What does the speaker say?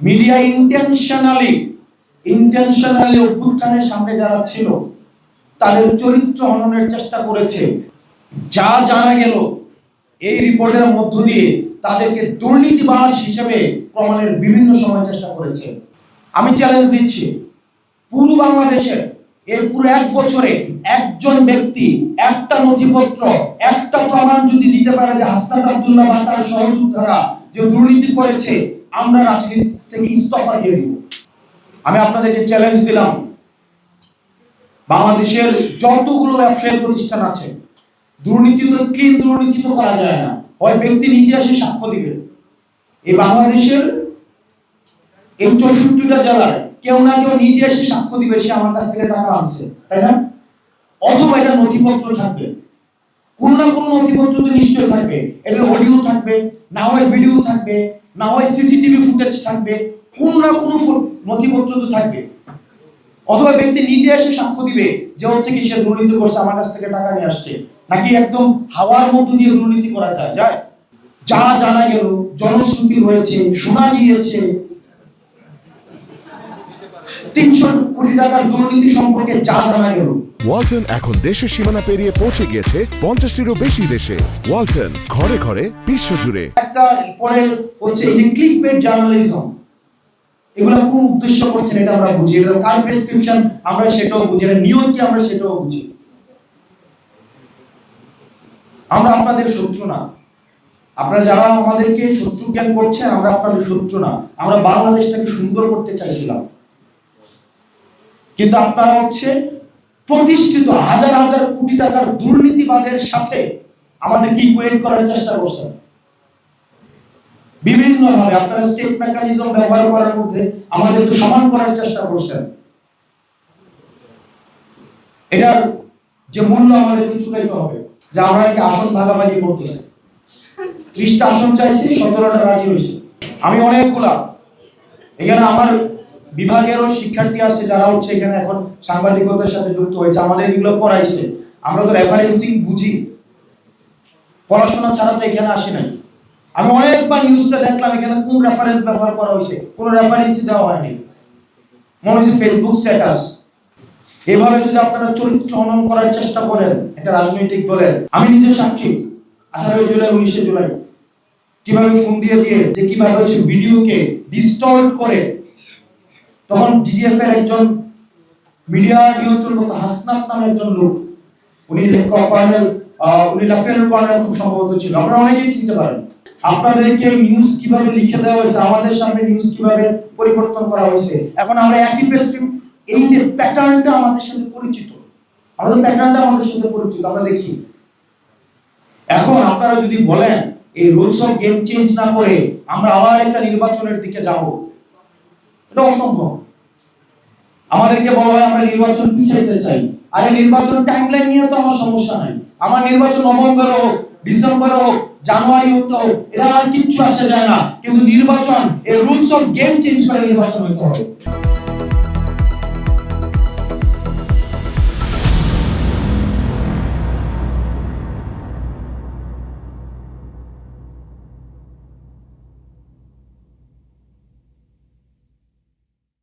Media intentionally intentionally অভ্যুত্থানের সামনে যারা ছিল, তাদের চরিত্র হননের চেষ্টা করেছে। যা জানা গেল, এই রিপোর্টের মধ্য দিয়ে তাদেরকে দুর্নীতিবাজ হিসেবে প্রমাণের বিভিন্ন সময় চেষ্টা করেছে। আমি চ্যালেঞ্জ দিচ্ছি, পুরো বাংলাদেশের এই পুরো এক বছরে একজন ব্যক্তি, একটা নথিপত্র, একটা প্রমাণ যদি দিতে পারে যে হাসনাত আব্দুল্লাহ বা তার সহযোদ্ধারা যে দুর্নীতি করেছে আমরা রাজনীতি থেকে ইস্তফা দিয়ে দিব। আমি আপনাদেরকে চ্যালেঞ্জ দিলাম। বাংলাদেশের যতগুলো ব্যবসায়িক প্রতিষ্ঠান আছে, দুর্নীতি তো ক্লিন দুর্নীতি তো করা যায় না। হয় ব্যক্তি নিজে এসে সাক্ষ্য দিবে। এই বাংলাদেশের এই চৌষট্টিটা জেলার কেউ না কেউ নিজে এসে সাক্ষ্য দিবে, সে আমার কাছ থেকে টাকা আনছে, তাই না? অথবা এটা নথিপত্র থাকবে। কোনো না কোনো নথিপত্র তো নিশ্চয় থাকবে। এটা অডিও থাকবে, না হয় ভিডিও থাকবে, না হয় সিসিটিভি ফুটেজ থাকবে, কোনো না কোনো নথিপত্র তো থাকবে। অথবা ব্যক্তি নিজে এসে সাক্ষ্য দিবে যে হচ্ছে কি সে দুর্নীতি করছে, আমার কাছ থেকে টাকা নিয়ে আসছে। নাকি একদম হাওয়ার মধ্য দিয়ে দুর্নীতি করা যায়? যায়। যা জানা গেল, জনশ্রুতি রয়েছে, শোনা গিয়েছে তিনশো কোটি টাকার দুর্নীতি সম্পর্কে যা জানা গেল। ওয়ালটন এখন দেশের সীমানা পেরিয়ে পৌঁছে গিয়েছে পঞ্চাশটিরও বেশি দেশে। ওয়ালটন ঘরে ঘরে বিশ্বজুড়ে। একটা পরে হচ্ছে এই যে ক্লিক বেড জার্নালিজম এগুলো কোন উদ্দেশ্য করছেন এটা আমরা বুঝি। এটা কার প্রেসক্রিপশন আমরা সেটাও বুঝি। এটা নিয়ম কি আমরা সেটাও বুঝি। আমরা আপনাদের শত্রু না। আপনারা যারা আমাদেরকে শত্রু জ্ঞান করছেন আমরা আপনাদের শত্রু না। আমরা বাংলাদেশটাকে সুন্দর করতে চাইছিলাম। কিন্তু আপনারা হচ্ছে প্রতিষ্ঠিত হাজার হাজার কোটি টাকার দুর্নীতিবাজের সাথে আমাদেরকে ইকুয়েট করার চেষ্টা করছেন। বিভিন্ন ভাবে আপনারা স্টেট মেকানিজম ব্যবহার করার মধ্যে আমাদেরকে সমান করার চেষ্টা করছেন। এটার যে মূল্য আমাদেরকে চুকাইতে হবে, যে আমরা নাকি আসন ভাগাভাগি করতেছি। ত্রিশটা আসন চাইছি, সতেরোটা রাজি হয়েছে। আমি অনেকগুলা, এখানে আমার বিভাগেরও শিক্ষার্থী আছে যারা হচ্ছে এখানে এখন সাংবাদিকতার সাথে যুক্ত হয়েছে, আমাদের এগুলো পড়াইছে। আমরা তো রেফারেন্সিং বুঝি। পড়াশোনা ছাড়া তো এখানে আসি নাই। আমি অনেকবার নিউজটা দেখলাম, এখানে কোন রেফারেন্স ব্যবহার করা হয়েছে? কোনো রেফারেন্সই দেওয়া হয়নি। মনে হচ্ছে ফেসবুক স্ট্যাটাস এভাবে যদি আপনারা চরিত্র হনন করার চেষ্টা করেন, একটা রাজনৈতিক দলের, আমি নিজে সাক্ষী, আঠারোই জুলাই, উনিশে জুলাই। কীভাবে ফোন দিয়ে দিয়ে, যে কীভাবে হচ্ছে ভিডিওকে ডিস্টর্ট করে তখন ডিজিএফ এর একজন মিডিয়া নিয়ন্ত্রণ হাসনাত নামে একজন লোক, উনি কর্নেল উনি লেফটেন্যান্ট কর্নেল খুব সম্ভবত ছিল। আপনারা অনেকেই চিনতে পারেন। আপনাদেরকে নিউজ কীভাবে লিখে দেওয়া হয়েছে, আমাদের সামনে নিউজ কীভাবে পরিবর্তন করা হয়েছে, এখন আমরা একই প্রেসক্রিপ এই যে প্যাটার্নটা আমাদের সাথে পরিচিত আমাদের প্যাটার্নটা আমাদের সাথে পরিচিত, আমরা দেখি। এখন আপনারা যদি বলেন, এই রুলস অফ গেম চেঞ্জ না করে আমরা আবার একটা নির্বাচনের দিকে যাব এটা অসম্ভব। আমাদেরকে বলা হয় আমরা নির্বাচন পিছাইতে চাই। আরে নির্বাচন টাইমলাইন নিয়ে তো আমার সমস্যা নাই। আমার নির্বাচন নভেম্বর হোক, ডিসেম্বর হোক, জানুয়ারি হোক হোক, এটা আর কিচ্ছু আসে যায় না। কিন্তু নির্বাচন এই রুলস অফ গেম চেঞ্জ করে নির্বাচন হতে হবে।